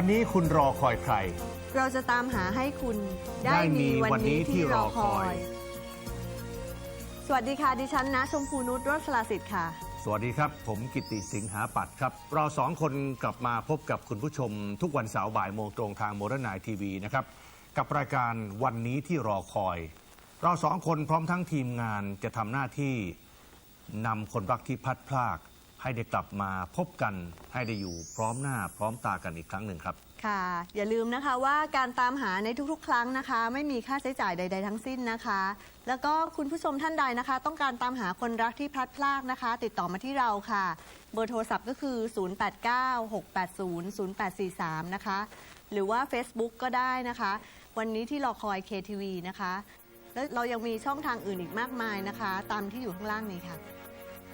วันนี้คุณรอคอยใคร เราจะตามหาให้คุณได้ได้มีมีวันวันนี้นี้ที่ที่รรออคคออยยสวัสดีค่ะ ดิฉันนะ ชมพูนุชรสลาสิทธิ์ค่ะ สวัสดีครับ ผมกิตติสิงหาปัตย์ครับ เราสองคนกลับมาพบกับคุณผู้ชม ทุกวันเสาร์บ่ายโมงตรงทางโมเดิร์นไนทีวีนะครับ กับรายการวันนี้ที่รอคอย เราสองคนพร้อมทั้งทีมงานจะทำหน้าที่นำคนรักที่พลัดพราก ให้ได้กลับมาพบกันให้ได้อยู่พร้อมหน้าพร้อมตากันอีกครั้งหนึ่งครับ ค่ะ อย่าลืมนะคะว่าการตามหาในทุกๆ ครั้งนะคะ ไม่มีค่าใช้จ่ายใด ๆ ทั้งสิ้นนะคะ แล้วก็คุณผู้ชมท่านใดนะคะ ต้องการตามหาคนรักที่พลัดพรากนะคะ ติดต่อมาที่เราค่ะ เบอร์โทรศัพท์ก็คือ 0896800843 นะคะ หรือว่า Facebook ก็ได้นะคะ วันนี้ที่รอคอย KTV นะคะ แล้วเรายังมีช่องทางอื่นอีกมากมายนะคะ ตามที่อยู่ข้างล่างนี้ค่ะ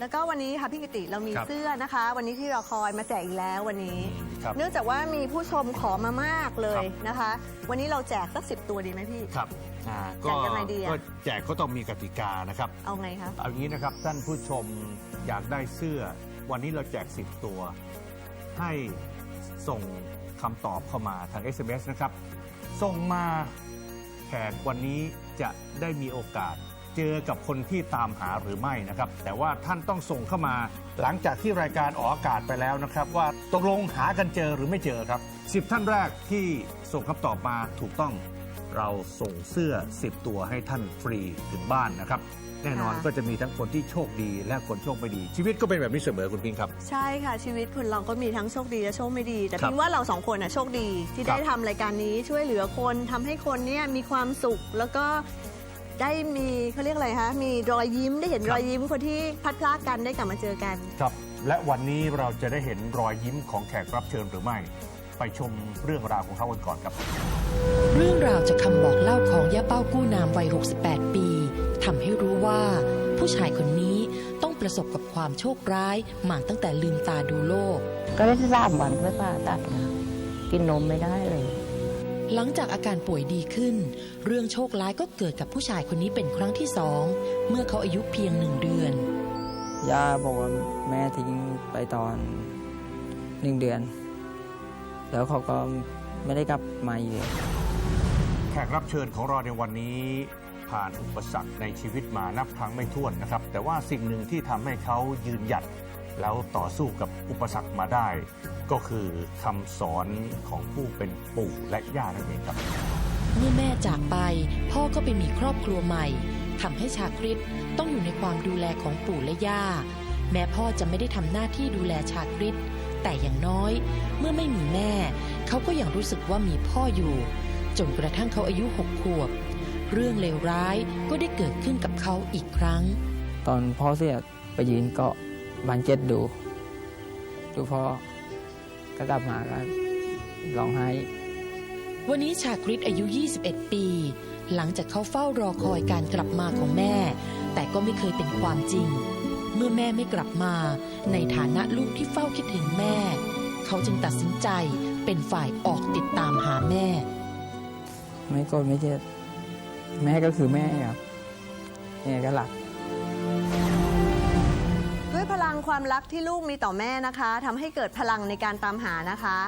แล้วก็วันนี้ค่ะพี่กิติเรามีครับเสื้อนะคะ วันนี้ที่รอคอยมาแจกอีกแล้ววันนี้ ครับเนื่องจากว่ามีผู้ชมขอมามากเลครัยบนะคะ วันนี้เราแจกสักสิบตัวดีไหมพี่ ครับอ่าแจกยังไงดีอะ ก็แจกก็ต้องมีกติกานะครับ เอาไงคะ เอางี้นะครับท่านผู้ชมอยากได้เสื้อ วันนี้เราแจก 10 ตัว ให้ส่งคำตอบเข้ามาทาง SMS นะครับ ส่งมาแขกวันนี้จะได้มีโอกาส เจอกับคนที่ตามหาหรือไม่นะครับ แต่ว่าท่านต้องส่งเข้ามาหลังจากที่รายการออกอากาศไปแล้วนะครับ ว่าตกลงหากันเจอหรือไม่เจอครับ 10 ท่านแรกที่ส่งคำตอบมาถูกต้อง เราส่งเสื้อ 10 ตัวให้ท่านฟรีถึงบ้านนะครับ แน่นอนค่ะก็จะมีทั้งคนที่โชคดีและคนโชคไม่ดี ชีวิตก็เป็นแบบนี้เสมอคุณพิงครับ ใช่ค่ะชีวิตคนเราก็มีทั้งโชคดีและโชคไม่ดี แต่ครับพิงว่าเราสองคนน่ะโชคดีที่ครับได้ทำรายการนี้ช่วยเหลือคนทำให้คนเนี่ยมีความสุขแล้วก็ ได้มีเขาเรียกอะไรคะมีรอยยิ้มได้เห็นรอยยิ้มคนที่พลัดพรากกันได้กลับมาเจอกันครับ และวันนี้เราจะได้เห็นรอยยิ้มของแขกรับเชิญหรือไม่ ไปชมเรื่องราวของเขากันก่อนครับ เรื่องราวจากคำบอกเล่าของย่าเป้ากู้นามวัย 68 ปีทำให้รู้ว่า ผู้ชายคนนี้ต้องประสบกับความโชคร้ายมาตั้งแต่ลืมตาดูโลก ก็ได้สามวันเพื่อผ่าตัดนะกินนมไม่ได้เลย หลังจากอาการป่วยดีขึ้น เรื่องโชคร้ายก็เกิดกับผู้ชายคนนี้เป็นครั้งที่สองเมื่อเขาอายุเพียงหนึ่งเดือน ย่าบอกว่าแม่ทิ้งไปตอนหนึ่งเดือน แล้วเขาก็ไม่ได้กลับมาอีกเลยแขกรับเชิญของเราในวันนี้ผ่านอุปสรรคในชีวิตมานับครั้งไม่ถ้วนนะครับ แต่ว่าสิ่งหนึ่งที่ทำให้เขายืนหยัดแล้วต่อสู้กับอุปสรรคมาได้ ก็คือคำสอนของผู้เป็นปู่และย่านั่นเองครับ เมื่อแม่จากไป พ่อก็ไปมีครอบครัวใหม่ทำให้ชาคริตต้องอยู่ในความดูแลของปู่และย่า แม้พ่อจะไม่ได้ทำหน้าที่ดูแลชาคริตแต่อย่างน้อย เมื่อไม่มีแม่ เขาก็ยังรู้สึกว่ามีพ่ออยู่ จนกระทั่งเขาอายุหกขวบ เรื่องเลวร้ายก็ได้เกิดขึ้นกับเขาอีกครั้ง ตอนพ่อเสียไปยืนเกาะบานเจ็ดดู ดูพ่อ ก็กลับมาก็ร้องไห้ วันนี้ชาคริตอายุ 21 ปี หลังจากเขาเฝ้ารอคอยการกลับมาของแม่ แต่ก็ไม่เคยเป็นความจริง เมื่อแม่ไม่กลับมา ในฐานะลูกที่เฝ้าคิดถึงแม่ เขาจึงตัดสินใจเป็นฝ่ายออกติดตามหาแม่ ไม่โกรธไม่เจ็บแม่ก็คือแม่ครับแม่ก็หลัก ความรักที่ลูกมีต่อแม่นะคะทำให้เกิดพลังในการตามหานะคะ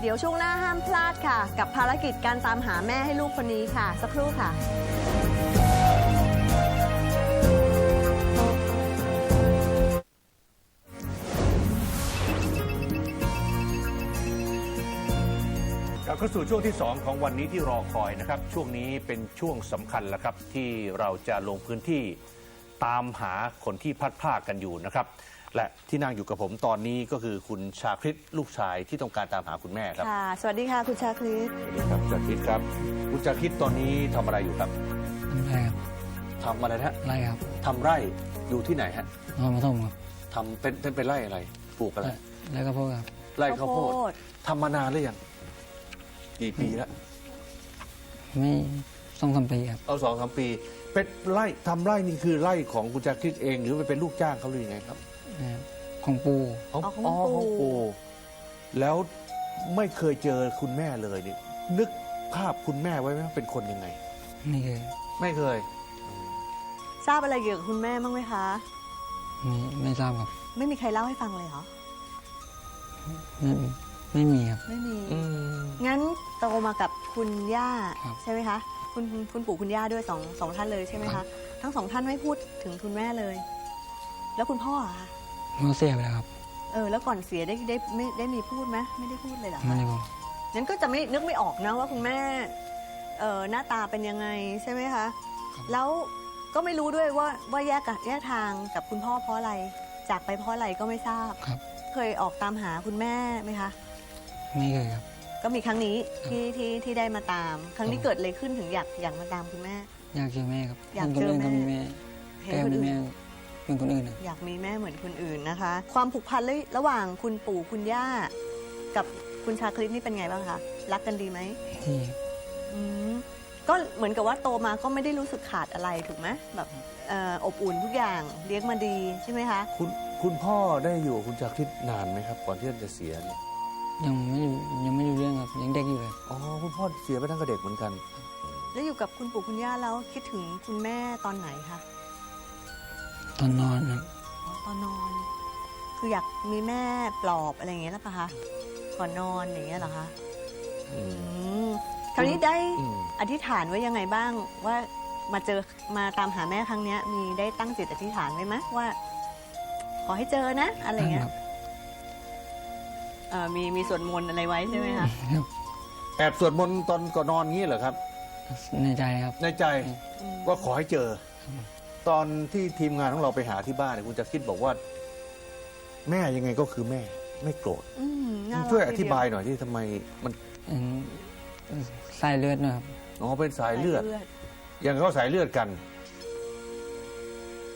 เดี๋ยวช่วงหน้าห้ามพลาดค่ะ กับภารกิจการตามหาแม่ให้ลูกคนนี้ค่ะ สักครู่ค่ะกลับเข้าสู่ช่วงที่ 2 ของวันนี้ที่รอคอยนะครับ ช่วงนี้เป็นช่วงสำคัญแล้วครับที่เราจะลงพื้นที่ตามหาคนที่พลัดพรากกันอยู่นะครับ และที่นั่งอยู่กับผมตอนนี้ก็คือคุณชาคริตลูกชายที่ต้องการตามหาคุณแม่ครับค่ะ สวัสดีค่ะคุณชาคริสสวัสดีครับชาคริตครับ คุณชาคริตตอนนี้ทำอะไรอยู่ครับไร่ครับทำอะไรนะฮะไร่ครับทำไร่อยู่ที่ไหนฮะนอนมาต้มครับทำเป็นเป็นเป็นไร่อะไรปลูกอะไร แล้วก็พ่อครับไร่ข้าวโพดทำมานานหรือยังกี่ปีแล้วไม่ต้องทำปีครับเอาสองสามปี เป็นไร่ทำไร่นี่คือไร่ของคุณชาคริตเอง หรือไปเป็นลูกจ้างเขาหรือยังไงครับ นะครับของปูของอ๋อของอ๋อของปู่ปู่แล้วไม่เคยเจอคุณแม่เลยนี่นึกภาพคุณแม่ไว้ไหมว่าเป็นคนยังไงนี่คือไม่เคย ทราบอะไรเกี่ยวกับคุณแม่บ้างไหมคะ ไม่ไม่ทราบครับไม่มีใครเล่าให้ฟังเลยเหรอ ไม่ไม่มีครับ ไม่มี อืม งั้นโตมากับคุณย่าครับใช่ไหมคะ คุณคุณปู่คุณย่าด้วยสองสองท่านเลยใช่ไหมครัคะ บ ทั้งสองท่านไม่พูดถึงคุณแม่เลย แล้วคุณพ่ออะคะ เขาเสียไปแล้วครับเออแล้วก่อนเสียได้ได้ไม่ได้มีพูดไหมไม่ได้พูดเลยเหรอไม่คะได้บอกงั้นก็จะไม่นึกไม่ออกนะว่าคุณแม่เออหน้าตาเป็นยังไงใช่ไหมคะ แล้วก็ไม่รู้ด้วยว่าว่าแยกกับแยกทางกับคุณพ่อเพราะอะไร จากไปเพราะอะไรก็ไม่ทราบ ครับ เคยออกตามหาคุณแม่ไหมคะ ไม่เคยครับ ก็มีครั้งนี้ที่ที่ที่ได้มาตาม ครั้งนี้ครับเกิดอะไรขึ้นถึงอยากอยากมาตามคุณแม่ อยากเจอแม่ครับอยากห็นคนอื่นเจอก็แม่มีแม่เห็นแก้คนมี อื่แม่นเป็นคนอื่นนะอยากมีแม่เหมือนคนอื่นนะคะ ความผูกพันเลยระหว่างคุณปู่คุณย่า กับคุณชาคลิปนี่เป็นไงบ้างคะรักกันดีไหมที่อืมก็เหมือนกับว่าโตมาก็ไม่ได้รู้สึกขาดอะไรถูกไหมแบบเอ่ออบอุ่นทุกอย่างเลี้ยงมาดีใช่ไหมคะคุณคุณพ่อได้อยู่กับคุณชาคริตนานไหมครับ ก่อนที่ท่านจะเสียเนี่ยยังไม่รู้ยังไม่รู้เรื่องครับยังเด็กอยู่เลย อ๋อคุณพ่อเสียไปตั้งแต่เด็กเหมือนกัน แล้วอยู่กับคุณปู่คุณย่าแล้วคิดถึงคุณแม่ตอนไหนคะ ตอนนอนครับอ๋อตอนนอน คืออยากมีแม่ปลอบอะไรอย่างเงี้ยหรือเปล่าคะก่อนนอนอย่างเงี้ยเหรอคะอืมอืมคราวนี้ได้อืมอธิษฐานไว้ยังไงบ้างว่ามาเจอมาตามหาแม่ครั้งเนี้ย มีได้ตั้งจิตอธิษฐานไว้ไหมว่า ขอให้เจอนะ อะไรเงี้ยครับเอ่อมีมีสวดมนต์อะไรไว้ใช่ไหมคะครับแอบสวดมนต์ตอนก่อนนอนงี้เหรอครับ ในใจครับ ในใจอืมว่าขอให้เจอ ตอนที่ทีมงานของเราไปหาที่บ้านเนี่ยคุณจะคิดบอกว่า แม่ยังไงก็คือแม่ไม่โกรธอืมน่ารักช่วยอทีเดีธิบายหน่อยที่ทำไมมันอืมสายเลือดนะครับอ๋อเป็นสายเลือดสายอย่างเขาสายเลือดกัน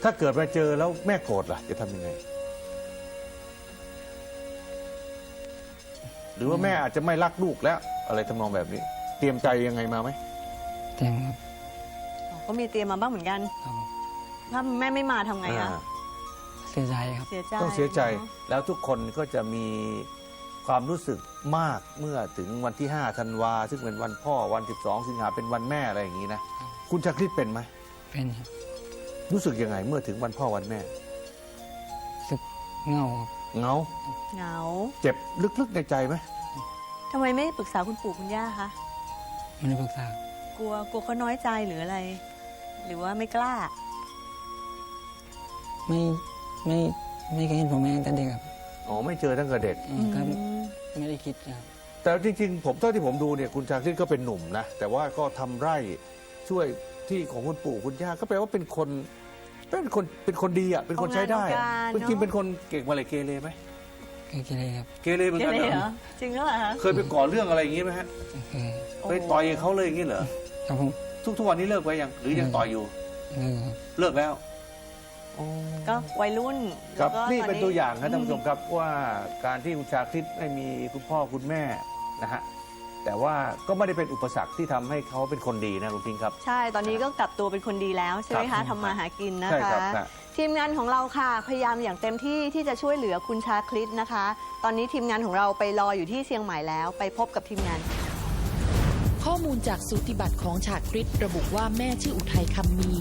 ถ้าเกิดมาเจอแล้วแม่โกรธล่ะ จะทำยังไง หรือว่าแม่อาจจะไม่รักลูกแล้ว อะไรทำนองแบบนี้ เตรียมใจยังไงมาไหม เต็มครับ อ๋อก็มีเตรียมมาบ้างเหมือนกัน ครับผม ถ้าแม่ไม่มาทำไงคะอ่าเสียใจครับ เสียใจต้องเสียใจเนอะแล้วทุกคนก็จะมีความรู้สึกมากเมื่อถึงวันที่ 5 ธันวา ซึ่งเป็นวันพ่อวัน 12 สิงหาเป็นวันแม่อะไรอย่างนี้นะ คุณชักริดเป็นไหม เป็นครับรู้สึกยังไงเมื่อถึงวันพ่อวันแม่สึกเหงาครับเหงาเหงาเจ็บลึกๆในใจไหมทำไมไม่ปรึกษาคุณปู่คุณย่าคะ ไม่ได้ปรึกษากลัวกลัวเขาน้อยใจหรืออะไร หรือว่าไม่กล้า ไม่ไม่ไม่เคยเห็นพ่อแม่ตั้งแต่เด็กครับอ๋อไม่เจอตั้งแต่เด็กอืมก็ไม่ได้คิดครับ แต่จริงๆ ผมเท่าที่ผมดูเนี่ยคุณชาคริตก็เป็นหนุ่มนะ แต่ว่าก็ทำไร่ช่วยที่ของคุณปู่คุณย่าก็แปลว่าเป็นคน เป็นคนเป็นคนดีอะเป็นคนใช้ได้อะเอางานเอาการจริงๆเนอะเป็นคนเก่งมาเลยเกเรไหมเคยคิดเลยครับเกเรเหมือนเกกันเรเหรเหรออจริงหรือเปล่าคะเคยไปก่อเรื่องอะไรอย่างงี้ไหมฮะเคยไปต่อยเขาเลยอย่างงี้เหรอครับผมทุกทุกวันนี้เลิกไปยังหรือยังต่อยอยู่ เออครับเลิกแล้ว ก็วัยรุ่นครับแล้วก็นี่ตอเป็นตัวอย่างครับท่านผู้ชมอืครับว่าการที่คุณชาคริตไม่มีคุณพ่อคุณแม่นะฮะแต่ว่าก็ไม่ได้เป็นอุปสรรคที่ทำให้เขาเป็นคนดีนะคุณพิงค์ครับ ใช่ ตอนนี้ก็กลับตัวเป็นคนดีแล้วใช่ไหมครัคะบทำมาหากินนะใช่คะ ครับครับ ทีมงานของเราค่ะพยายามอย่างเต็มที่ที่จะช่วยเหลือคุณชาคลิตนะคะ ตอนนี้ทีมงานของเราไปรออยู่ที่เชียงใหม่แล้ว ไปพบกับทีมงาน ข้อมูลจากสูติบัตรของฉาคริตระบุว่าแม่ชื่ออุทัยคำมี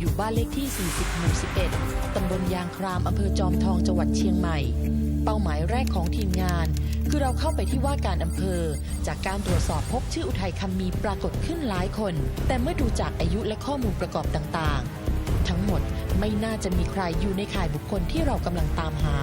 อยู่บ้านเลขที่ 40 หมู่ 11 ตำบลยางครามอำเภอจอมทองจังหวัดเชียงใหม่ เป้าหมายแรกของทีมงาน คือเราเข้าไปที่ว่าการอำเภอ จากการตรวจสอบพบชื่ออุทัยคำมีปรากฏขึ้นหลายคน แต่เมื่อดูจากอายุและข้อมูลประกอบต่างๆ ทั้งหมดไม่น่าจะมีใครอยู่ในข่ายบุคคลที่เรากำลังตามหา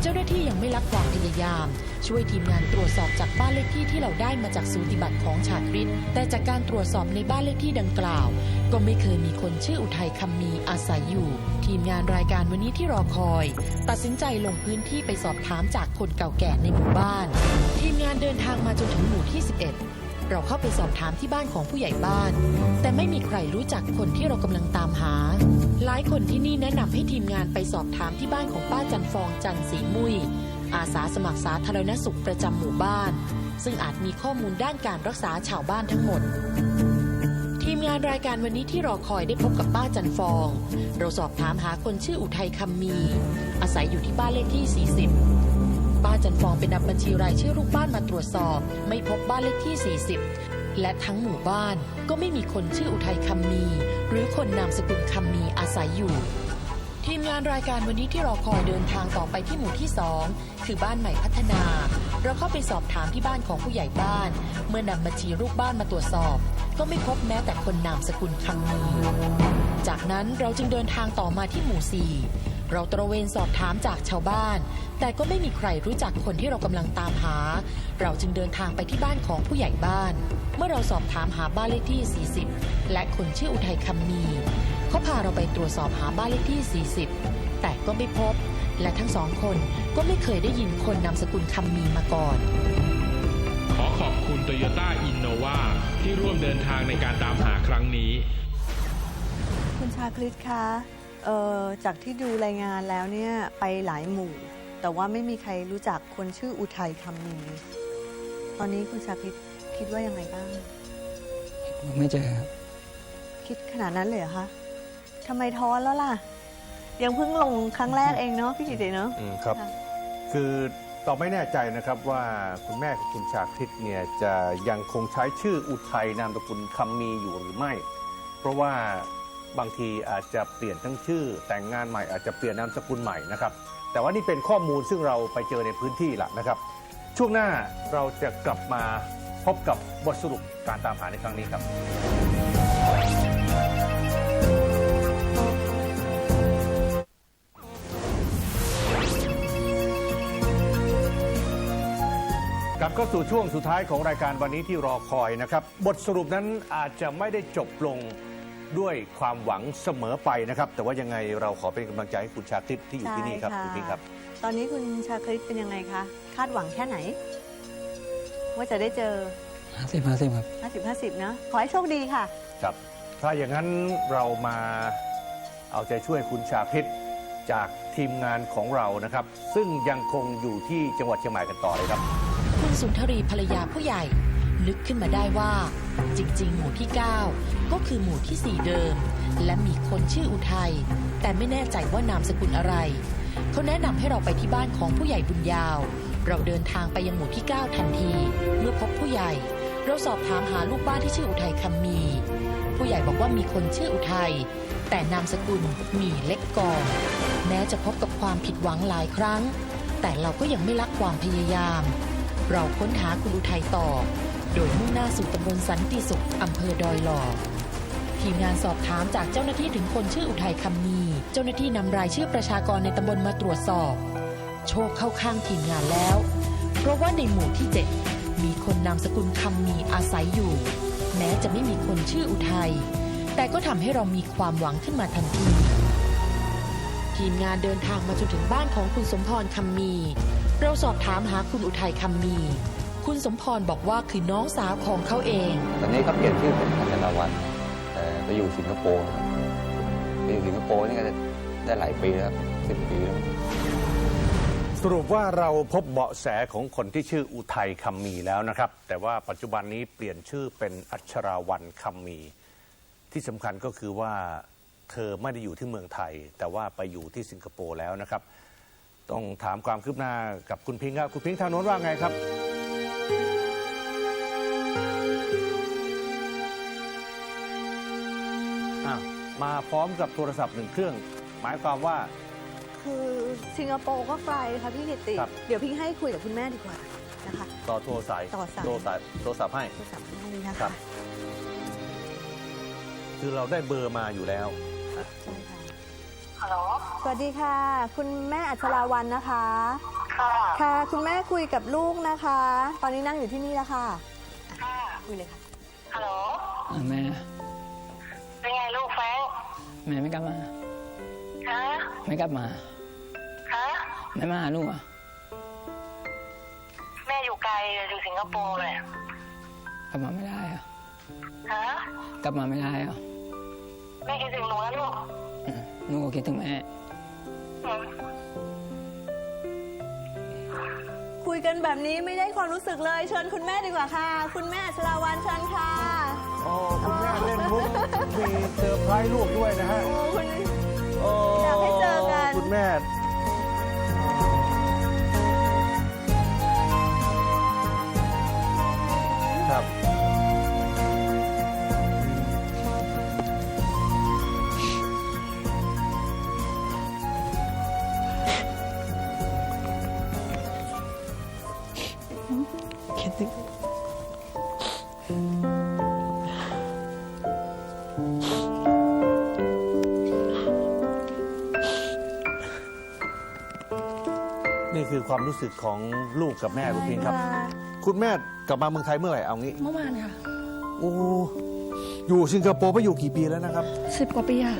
เจ้าหน้าที่ยังไม่รับความพยายาม ช่วยทีมงานตรวจสอบจากบ้านเลขที่ที่เราได้มาจากสูติบัตรของฉาคริตแต่จากการตรวจสอบในบ้านเลขที่ดังกล่าว ก็ไม่เคยมีคนชื่ออุทัยคำมีอาศัยอยู่ ทีมงานรายการวันนี้ที่รอคอย ตัดสินใจลงพื้นที่ไปสอบถามจากคนเก่าแก่ในหมู่บ้าน ทีมงานเดินทางมาจนถึงหมู่ที่ 11 เราเข้าไปสอบถามที่บ้านของผู้ใหญ่บ้าน แต่ไม่มีใครรู้จักคนที่เรากำลังตามหา หลายคนที่นี่แนะนำให้ทีมงานไปสอบถามที่บ้านของป้าจันฟองจันสีมุย อาสาสมัครสาธารณสุขประจำหมู่บ้าน ซึ่งอาจมีข้อมูลด้านการรักษาชาวบ้านทั้งหมด ทีมงานรายการวันนี้ที่รอคอยได้พบกับป้าจันฟอง เราสอบถามหาคนชื่ออุทัยคำมี อาศัยอยู่ที่บ้านเลขที่ 40 ป้าจันฟองเป็นนำบัญชีรายชื่อลูกบ้านมาตรวจสอบ ไม่พบบ้านเลขที่ 40 และทั้งหมู่บ้านก็ไม่มีคนชื่ออุทัยคำมี หรือคนนามสกุลคำมีอาศัยอยู่ ทีมงานรายการวันนี้ที่รอคอยเดินทางต่อไปที่หมู่ที่ 2 คือบ้านใหม่พัฒนา เราเข้าไปสอบถามที่บ้านของผู้ใหญ่บ้าน เมื่อนำบัญชีรูปบ้านมาตรวจสอบ ก็ไม่พบแม้แต่คนนามสกุลคำมีจากนั้นเราจึงเดินทางต่อมาที่หมู่4 เราตระเวนสอบถามจากชาวบ้าน แต่ก็ไม่มีใครรู้จักคนที่เรากำลังตามหา เราจึงเดินทางไปที่บ้านของผู้ใหญ่บ้าน เมื่อเราสอบถามหาบ้านเลขที่ 40 และคนชื่ออุทัยคำมีเขาพาเราไปตรวจสอบหาบ้านเลขที่ 40 แต่ก็ไม่พบ และทั้งสองคนก็ไม่เคยได้ยินคนนามสกุลคำมีมาก่อนขอขอบคุณ Toyota Innova ที่ร่วมเดินทางในการตามหาครั้งนี้ คุณชาคริตคะ เอ่อจากที่ดูรายงานแล้วเนี่ยไปหลายหมู่ แต่ว่าไม่มีใครรู้จักคนชื่ออุทัยคำมีตอนนี้คุณชาคริตคิดว่ายังไงบ้างไม่เจอครับคิดขนาดนั้นเลยเหรอคะทำไมท้อแล้วล่ะ ยังเพิ่งลงครั้งแรกเองเนาะพี่กิติเนาะ อืมครับ ค่ะคือเราไม่แน่ใจนะครับว่าคุณแม่ของคุณชาคริตเนี่ยจะยังคงใช้ชื่ออุทัยนามสกุลคำมีอยู่หรือไม่ เพราะว่า บางทีอาจจะเปลี่ยนทั้งชื่อ แต่งงานใหม่อาจจะเปลี่ยนนามสกุลใหม่นะครับ แต่ว่านี่เป็นข้อมูลซึ่งเราไปเจอในพื้นที่ละนะครับ ช่วงหน้าเราจะกลับมาพบกับบทสรุปการตามหาในครั้งนี้ครับกลับเข้าสู่ช่วงสุดท้ายของรายการวันนี้ที่รอคอยนะครับ บทสรุปนั้นอาจจะไม่ได้จบลง ด้วยความหวังเสมอไปนะครับ แต่ว่ายังไงเราขอเป็นกำลังใจให้คุณชาคริตที่อยู่ที่นี่ครับใช่คุณพิงค์ครับ ตอนนี้คุณชาคริตเป็นยังไงคะ คาดหวังแค่ไหน ว่าจะได้เจอ ห้าสิบห้าสิบครับ 50 50 นะ ขอให้โชคดีค่ะ ครับ ถ้าอย่างนั้นเรามาเอาใจช่วยคุณชาคริตจากทีมงานของเรานะครับ ซึ่งยังคงอยู่ที่จังหวัดเชียงใหม่กันต่อเลยครับ คุณสุนทรีภรรยาผู้ใหญ่ นึกขึ้นมาได้ว่า จริง ๆ หมู่ที่ 9 ก็คือหมู่ที่ 4 เดิม และมีคนชื่ออุทัย แต่ไม่แน่ใจว่านามสกุลอะไร เขาแนะนำให้เราไปที่บ้านของผู้ใหญ่บุญยาว เราเดินทางไปยังหมู่ที่ 9 ทันที เมื่อพบผู้ใหญ่ เราสอบถามหาลูกบ้านที่ชื่ออุทัยคำมี ผู้ใหญ่บอกว่ามีคนชื่ออุทัยแต่นามสกุลมีเล็กกองแม้จะพบกับความผิดหวังหลายครั้ง แต่เราก็ยังไม่ลักความพยายาม เราค้นหาคุณอุทัยต่อ โดยมุ่งหน้าสู่ตำบลสันติสุขอำเภอดอยหล่อทีมงานสอบถามจากเจ้าหน้าที่ถึงคนชื่ออุทัยคำมีเจ้าหน้าที่นำรายชื่อประชากรในตำบลมาตรวจสอบ โชคเข้าข้างทีมงานแล้ว เพราะว่าในหมู่ที่ 7 มีคนนามสกุลคำมีอาศัยอยู่ แม้จะไม่มีคนชื่ออุทัยแต่ก็ทำให้เรามีความหวังขึ้นมาทันที ทีมงานเดินทางมาจนถึงบ้านของคุณสมพรคำมี เราสอบถามหาคุณอุทัยคำมี คุณสมพรบอกว่าคือน้องสาวของเขาเอง ตอนนี้เขาเปลี่ยนชื่อเป็นอัญราวันแต่ไปอยู่สิงคโปร์ครับไปอยู่สิงคโปร์นี่ก็ได้หลายปีแล้วสิบปีแล้วสรุปว่าเราพบเบาะแสของคนที่ชื่ออุทัยคำมีแล้วนะครับ แต่ว่าปัจจุบันนี้เปลี่ยนชื่อเป็นอัชราวันคำมี ที่สำคัญก็คือว่าเธอไม่ได้อยู่ที่เมืองไทย แต่ว่าไปอยู่ที่สิงคโปร์แล้วนะครับ ต้องถามความคืบหน้ากับคุณพิงค์ครับ คุณพิงค์ทางโน้นว่าไงครับ มาพร้อมกับโทรศัพท์หนึ่งเครื่อง หมายความว่า คือสิงคโปร์ก็ไกลค่ะพี่กิติ ครับ เดี๋ยวพี่ให้คุยกับคุณแม่ดีกว่านะคะ ต่อโทรสายต่อสาย โทรสายโทรศัพท์ให้ โทรศัพท์ให้นะครัคะบ คือเราได้เบอร์มาอยู่แล้ว ใช่ค่ะฮัลโหลสวัสดีค่ะ คุณแม่อัชราวันนะคะ ค่ะ ค่ะ คุณแม่คุยกับลูกนะคะ ตอนนี้นั่งอยู่ที่นี่แล้วค่ะค่ะ คุยเลยค่ะฮัลโหล อ่าแม่ แม่ไม่กลับมาฮะไม่กลับมาฮะไม่มาหาลูกอะแม่อยู่ไกลอยู่สิงคโปร์เลยกลับมาไม่ได้อะฮะกลับมาไม่ได้อะแม่คิดถึงหนูแล้วลูกอืมลูกก็คิดถึงแม่ อืมคุยกันแบบนี้ไม่ได้ความรู้สึกเลย เชิญคุณแม่ดีกว่าค่ะ คุณแม่อัชราวันเชิญค่ะ อ๋อคุณแม่เล่นมุกมีเซอร์ไพรส์ลูกด้วยนะฮะโอ้คุณ โอ้อยากให้เจอกัน คุณแม่ คือความรู้สึกของลูกกับแม่คุณพิงครับ คุณแม่กลับมาเมืองไทยเมื่อไหร่เอางี้ เมื่อวานค่ะ โอ้อยู่สิงคโปร์ไปอยู่กี่ปีแล้วนะครับ สิบกว่าปีค่ะ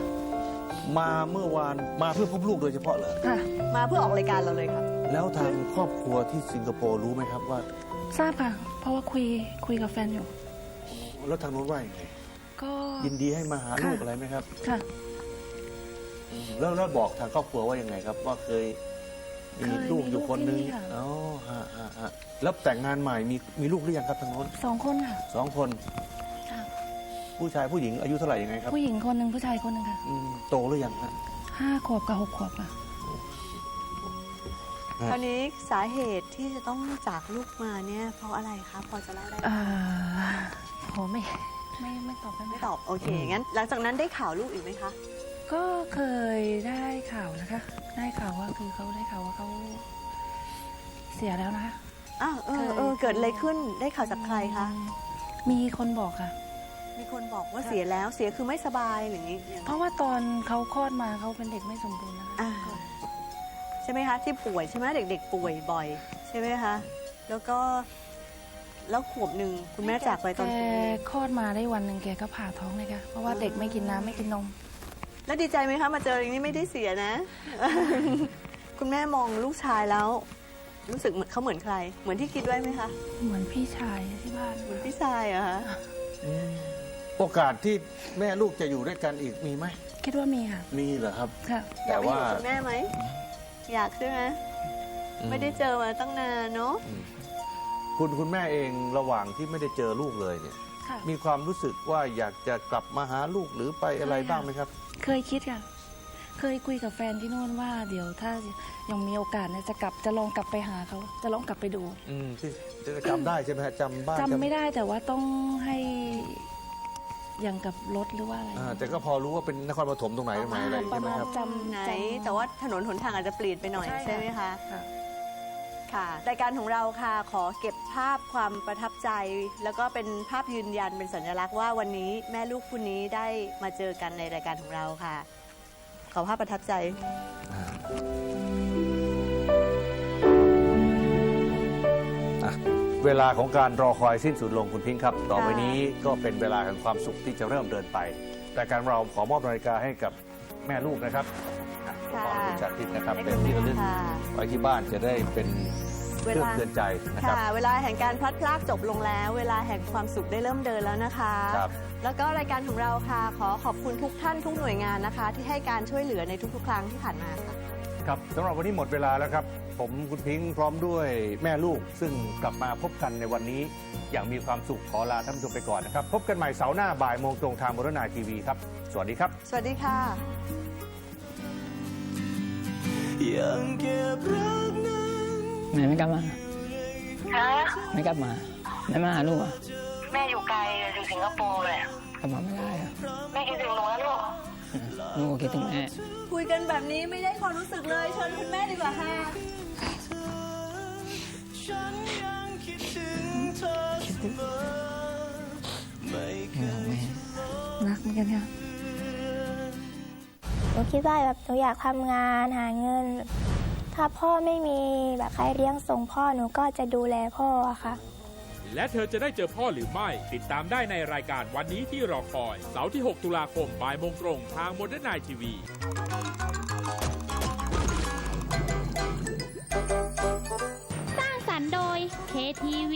มาเมื่อวานมาเพื่อพบลูกโดยเฉพาะเลยค่ะ มาเพื่อออกรายการเราเลยค่ะแล้วทางครอบครัวที่สิงคโปร์รู้ไหมครับว่า ทราบค่ะ เพราะว่าคุยคุยกับแฟนอยู่ แล้วทางโน้นว่ายังไงก็ยินดีให้มาหาลูกค่ะอะไรไหมครับ ค่ะ แล้วแล้วบอกทางครอบครัวว่ายังไงครับ ว่าเคย มีเคยลูกอยู่คนนึงมีลูกที่นี่ค่ะ อ๋อฮะฮะฮะแล้วแต่งงานใหม่มีมีลูกหรือยังครับทางโน้นสองคนค่ะ สองคนค่ะ ผู้ชายผู้หญิงอายุเท่าไหร่ยังไงครับผู้หญิงคนหนึ่งผู้ชายคนหนึ่งค่ะอืมโตหรือยังฮะ ห้าขวบกับหกขวบค่ะ คราวนี้สาเหตุที่จะต้องจากลูกมาเนี่ยเพราะอะไรคะพอจะเล่าได้ไหมเอ่อโหไม่ไม่ไม่ตอบได้ไหมไม่ตอบโอเคงั้น หลังจากนั้นได้ข่าวลูกอีกไหมคะ ก็เคยได้ข่าว นะคะได้ข่าวว่าคือเขาได้ข่าวว่าเขาเสียแล้วนะคะ อ้าวเออเออเกิดอะไรขึ้นได้ข่าวจากใครคะ มีคนบอกค่ะ มีคนบอกว่าเสียแล้วเสียคือไม่สบายหรืออย่างนี้อย่างเพราะว่าตอนเขาคลอดมาเขาเป็นเด็กไม่สมบูรณ์นะคะอ่าใช่ไหมคะ ที่ป่วยใช่ไหมเด็ก ๆ ป่วยบ่อย ใช่ไหมคะ แล้วก็ แล้วขวบหนึ่งคุณแม่จากไปตอนแกปีคลอดมาได้วันหนึ่งแกก็ผ่าท้องเลยค่ะเพราะว่าเด็กไม่กินน้ำไม่กินนม แล้วดีใจไหมคะมาเจออย่างนี้ไม่ได้เสียนะ คุณแม่มองลูกชายแล้ว รู้สึกเหมือนเขาเหมือนใคร เหมือนที่คิดไว้ไหมคะ เหมือนพี่ชายที่บ้านเหมือนพี่ชายเหรอะคะโอกาสที่แม่ลูกจะอยู่ด้วยกันอีกมีไหมคิดว่ามีค่ะมีเหรอครับ ค่ะ อยากไปอแต่ว่า ยู่กับคุณแม่ไหม อยากใช่ไหมไม่ได้เจอมาตั้งนานเนาะคุณคุณแม่เองระหว่างที่ไม่ได้เจอลูกเลยเนี่ย ค่ะ มีความรู้สึกว่าอยากจะกลับมาหาลูกหรือไปอะไรใช่ค่ะบ้างไหมครับ เคยคิดค่ะ เคยคุยกับแฟนที่โน่นว่า เดี๋ยวถ้ายังมีโอกาสเนี่ยจะกลับจะลองกลับไปหาเขาจะลองกลับไปดูอืมที่จะจำได้ใช่ไหมฮะจำบ้านจำไม่ได้แต่ว่าต้องให้อย่างกับรถหรือว่าอะไรอ่าแต่ก็พอรู้ว่าเป็นนครปฐมตรงไหนตรงไหนอะไรปใช่ระไหมมาณครับ จำไหน จำ แต่ว่าถนนหนทางอาจจะเปลี่ยนไปหน่อยใช่ค่ะ ใช่ไหมคะ ค่ะ ค่ะรายการของเราค่ะขอเก็บภาพความประทับใจ แล้วก็เป็นภาพยืนยันเป็นสัญลักษณ์ว่าวันนี้แม่ลูกคู่นี้ได้มาเจอกันในรายการของเราค่ะ ขอภาพประทับใจ อะเวลาของการรอคอยสิ้นสุดลงคุณพิงค์ครับ ต่อไปนี้ก็เป็นเวลาแห่งความสุขที่จะเริ่มเดินไปรายการเราขอมอบนาฬิกาให้กับแม่ลูกนะครับอะค่ะ ขอบคุณจากทิพย์นะครับให้เป็นคุณที่ระลึกค่ะไว้ที่บ้านจะได้เป็นเคเวรื่องลาเตือนใจนะครับค่ะเวลาแห่งการพลัดพรากจบลงแล้ว เวลาแห่งความสุขได้เริ่มเดินแล้วนะคะครับแล้วก็รายการของเราค่ะ ขอขอบคุณทุกท่านทุกหน่วยงานนะคะ ที่ให้การช่วยเหลือในทุกๆ ครั้งที่ผ่านมาค่ะครับสำหรับวันนี้หมดเวลาแล้วครับ ผมคุณพิงค์พร้อมด้วยแม่ลูก ซึ่งกลับมาพบกันในวันนี้ อย่างมีความสุขขอลาท่านผู้ชมไปก่อนนะครับ พบกันใหม่เสาร์หน้าบ่ายโมงตรงทางบรณาทีวีครับ สวัสดีครับ สวัสดีค่ะ แม่ไม่กลับมาฮะไม่กลับมาไม่มาหาลูกอะแม่อยู่ไกลอยู่สิงคโปร์เลยกลับมาไม่ได้อะแม่คิดถึงหนูนะลูกลูกก็คิดถึงแม่คุยกันแบบนี้ไม่ได้ความรู้สึกเลยเชิญคุณแม่ดีกว่าค่ะรักเหมือนกันค่ะหนู คิดว่าแบบหนูอยากทำงานหาเงิน ถ้าพ่อไม่มีแบบใครเลี้ยงส่งพ่อหนูก็จะดูแลพ่ออะค่ะ และเธอจะได้เจอพ่อหรือไม่ ติดตามได้ในรายการวันนี้ที่รอคอย เสาร์ที่ 6 ตุลาคมบ่ายโมงตรงทางโมเดิร์นไนทีวีสร้างสรรค์โดย KTV